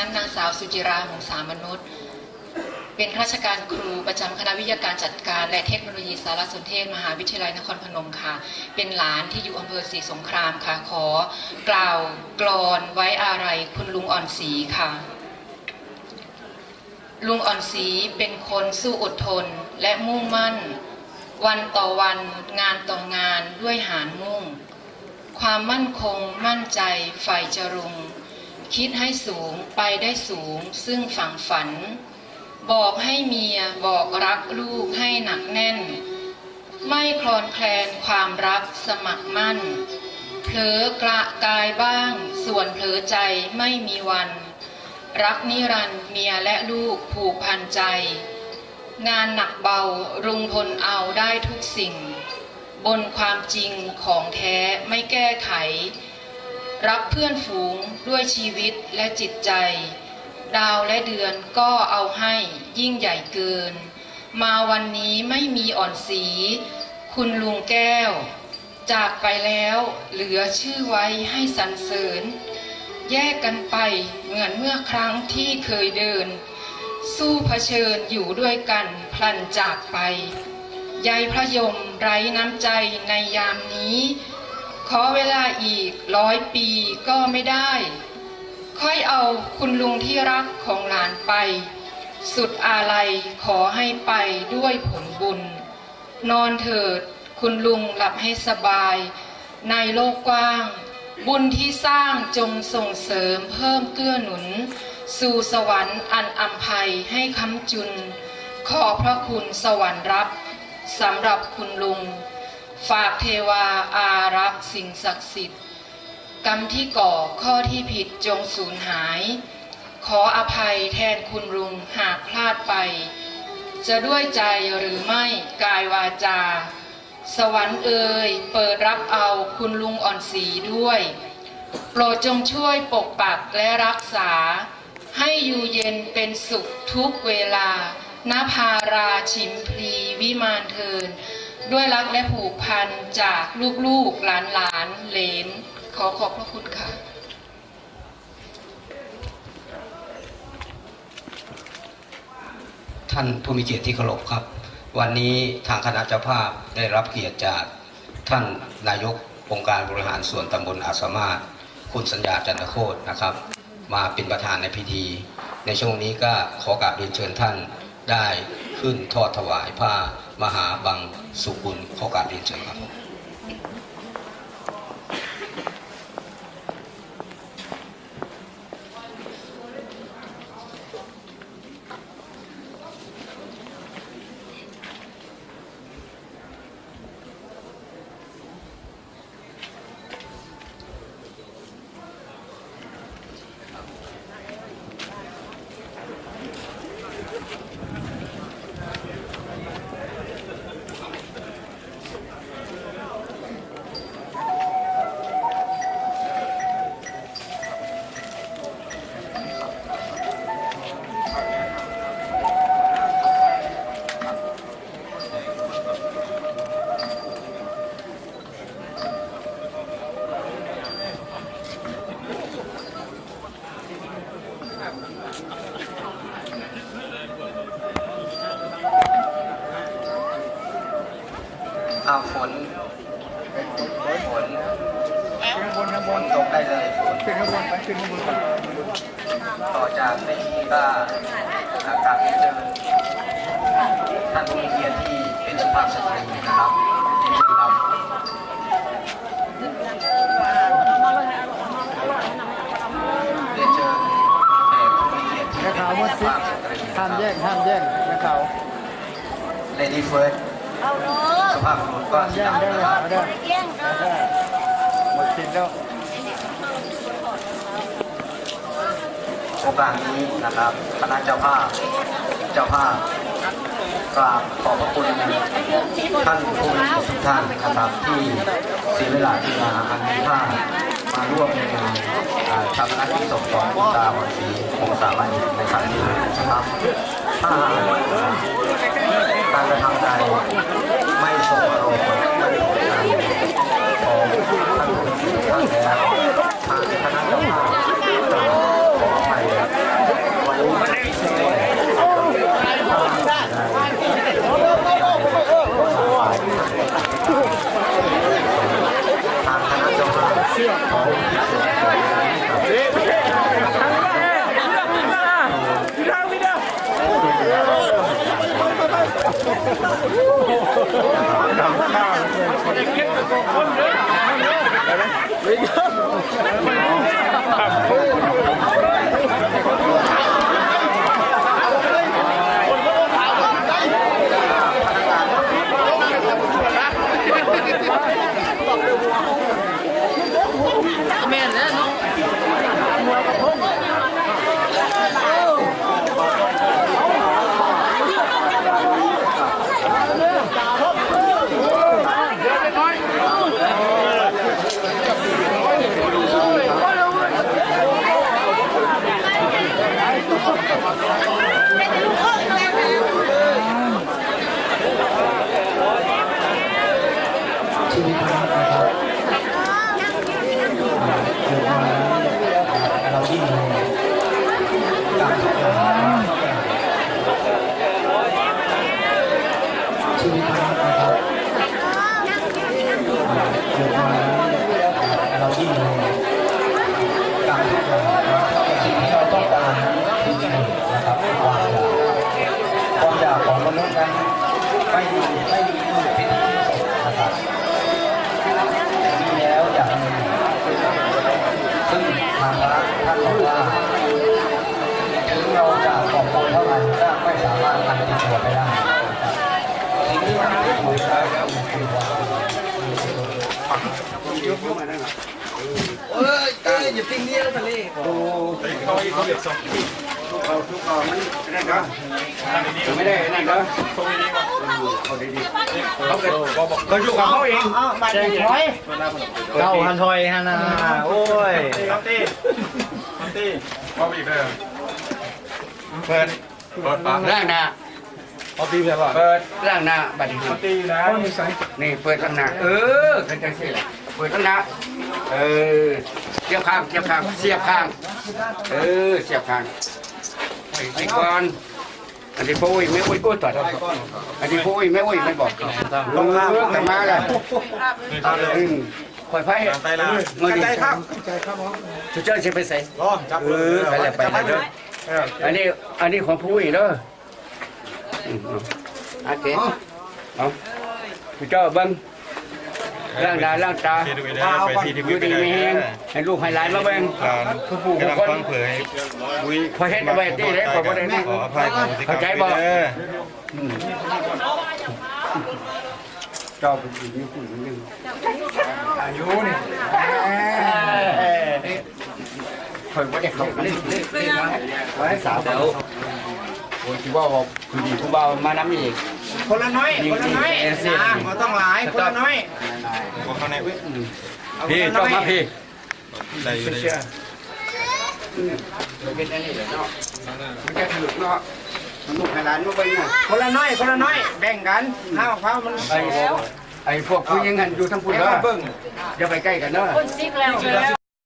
ฉันนางสาวสุจิราหงสามนุษย์ เป็นข้าราชการครูประจำคณะวิทยาการจัดการ และเทคโนโลยีสารสนเทศ มหาวิทยาลัยนครพนมค่ะ เป็นหลานที่อยู่อำเภอศรีสงครามค่ะ ขอกล่าวกลอนไว้อาลัยคุณลุงอ่อนศรีค่ะ ลุงอ่อนศรีเป็นคนสู้อดทนและมุ่งมั่น วันต่อวันงานต่องานด้วยหารมุ่ง ความมั่นคงมั่นใจใฝ่จรุง คิดให้สูงไปได้สูง ซึ่งฝังฝัน บอกให้เมียบอกรักลูกให้หนักแน่น ไม่คลอนแคลนความรักสมัครมั่น เผลอกระกายบ้าง ส่วนเผลอใจไม่มีวัน รักนิรันต์เมียและลูกผูกพันใจ งานหนักเบารุงทนเอาได้ทุกสิ่ง บนความจริงของแท้ไม่แก้ไข รักเพื่อนฝูงด้วยชีวิตและจิตใจ ดาวและเดือนก็เอาให้ยิ่งใหญ่เกิน มาวันนี้ไม่มีอ่อนสี คุณลุงแก้ว จากไปแล้วเหลือชื่อไว้ให้สรรเสริญ แยกกันไปเหมือนเมื่อครั้งที่เคยเดิน สู้เผชิญอยู่ด้วยกันพลันจากไปยายพระยมไร้น้ำใจในยามนี้ ขอเวลาอีกร้อยปีก็ไม่ได้ ค่อยเอาคุณลุงที่รักของหลานไป สุดอาลัยขอให้ไปด้วยผลบุญ นอนเถิดคุณลุงหลับให้สบาย ในโลกกว้าง บุญที่สร้างจงส่งเสริมเพิ่มเกื้อหนุน สู่สวรรค์อันอัมภัยให้คำจุน ขอพระคุณสวรรค์รับสำหรับคุณลุง ฝากเทวาอาักสิ่งศักดิ์สิทธิ์ กรรมที่ก่อข้อที่ผิดจงสูญหาย ขออภัยแทนคุณลุงหากพลาดไป จะด้วยใจหรือไม่กายวาจา สวรรค์เอ่ยเปิดรับเอาคุณลุงอ่อนสีด้วย โปรดจงช่วยปกปักและรักษา ให้อยู่เย็นเป็นสุขทุกเวลานภาราชิมพลีวิมานเทิน ด้วยรักและผูกพันจากลูกๆหลานหลานเลนขอขอบพระคุณค่ะท่านผู้มีเกียรติที่เคารพครับ วันนี้ทางคณะเจ้าภาพได้รับเกียรติจากท่านนายกองค์การบริหารส่วนตำบลอาสามาศคุณสัญญาจันทโคตนะครับ มาเป็นประธานในพิธี ในช่วงนี้ก็ขอกราบเรียนเชิญท่านได้ขึ้นทอดถวายผ้า มหาบังสุกุลขอกาบเรียนเชิญครับผม อ้าวฝนฝนข้างบนข้างฝบนนตกได้เลยฝนขึ้นข้างบนไปขึ้นข้างบนก่อนต่อจากนี้ก็อากาศเชิญท่านผู้มีเกียรติที่เป็นสุภาพสตรีนะครับเรียนเชิญครับเรียนเชิญแขกผู้มีเกียรติที่แม่เป็นขาวมดสุซิภาพสตรีห้ามแย่งห้ามแย่งแม่ขาวเลดี้ เฟิร์สเอาเด้อสุภาพบุรุษก็ห้ามสีแย่งดำได้นะเลยครับเอาเด้เลี้ยงเอหมดสิทธิ์แล้วโอกาสนี้นะครับคณะเจ้าภาพเจ้าภาพกราบขอบพระคุณท่านผู้มีเกียรติทุกท่านนะครับที่เสียเวลาที่มาอันมีค่ามาร่วมในงานอ่าชาปนกิจศพของคุณตาวันศรีวงศาวันในครั้งนี้นะครับถ้า การกระทำใจไม่ชมอารมณ์ไม่ถูกการขอท่านผู้ที่ท่านแล้วทางคณะเรรมกาค่าวขออภัยวันนี้ทางคณะกรรมการขอ เก็บตัวคนเด้อ ไม่มีไม่มีเป็นที่สุดนะครับมีแล้วอย่ากมีซึ่งทางรัฐท่านบอกว่าถึงเราจะปกป้องเท่าไหร่ก็ไม่สามารถนำติดตัวไปได้นะครับสิ่งที่มันติดตัวได้ก็คือว่าไม่ได้นั่น เหรอก็อยู่กับเขาเองมาแจ้งถอยเก้าพันทอยฮะนะโอ้ยครับตีครับตีว่าไปอีกเลยเปิดเปิดปากร่างหน้าเอาตีเลยว่ะเปิดร่างหน้าบัดนี้ตีนะนี่เปิดข้างหน้าเออเป็นจังซี่แหละเปิดข้างหน้าเออเสียบข้างเสียบข้างเสียบข้างเออเสียบข้างไอ้ก่อน อันนี้พ่ออุ้ยไม่อุ้ยอุ้ยต่ออันนี้พ่ออุ้ยไม่อุ้ยไม่บอกลงมาแต่มาเลยคอยไพ่ใจละเงินดีใจครับชุดเจ้าจะไปใส่รอจับมือไปเลยไปเลยอันนี้อันนี้ของผู้อุ้ยเด้อโอเคเอาชุดเจ้าบัง ร่างดาร่างตาไปที่ที่อวิยู่ไปดีได้มีแฮงให้ลูกให้หลานมาเบิ่งการกำลังฟังเผยวุ้ยพอเฮ็ดเอาไว้ที่ไหนขอบ่ได้นี่ขออภัยขอที่เข้าใจบ่เด้อเจ้าเป็นผู้หญิงผู้หญิงอายุนี่คอยบ่ได้เข้ากันไว้สาวเดี๋ยวโอ้ยที่ว่าบอกคือดีผู้บ่าวมานำอีกคนละน้อยคนละน้อยนะมันต้องหลายคนละน้อย ขอเขาในเว้ยพี่เจ้ามาพี่ได้อยู่ได้เป็นอันนี้เหละเนาะมันจะถูกเนาะมันลูกให้หลานมาเบิ่งน่ะคนละน้อยคนละน้อยแบ่งกันห้าวเ้ามันไอ้พวกผู้หญิงหันอยู่ทั้งปุ่นเด้อเบิ่งอย่าไปใกล้กันเด้อคนซิกแล้ว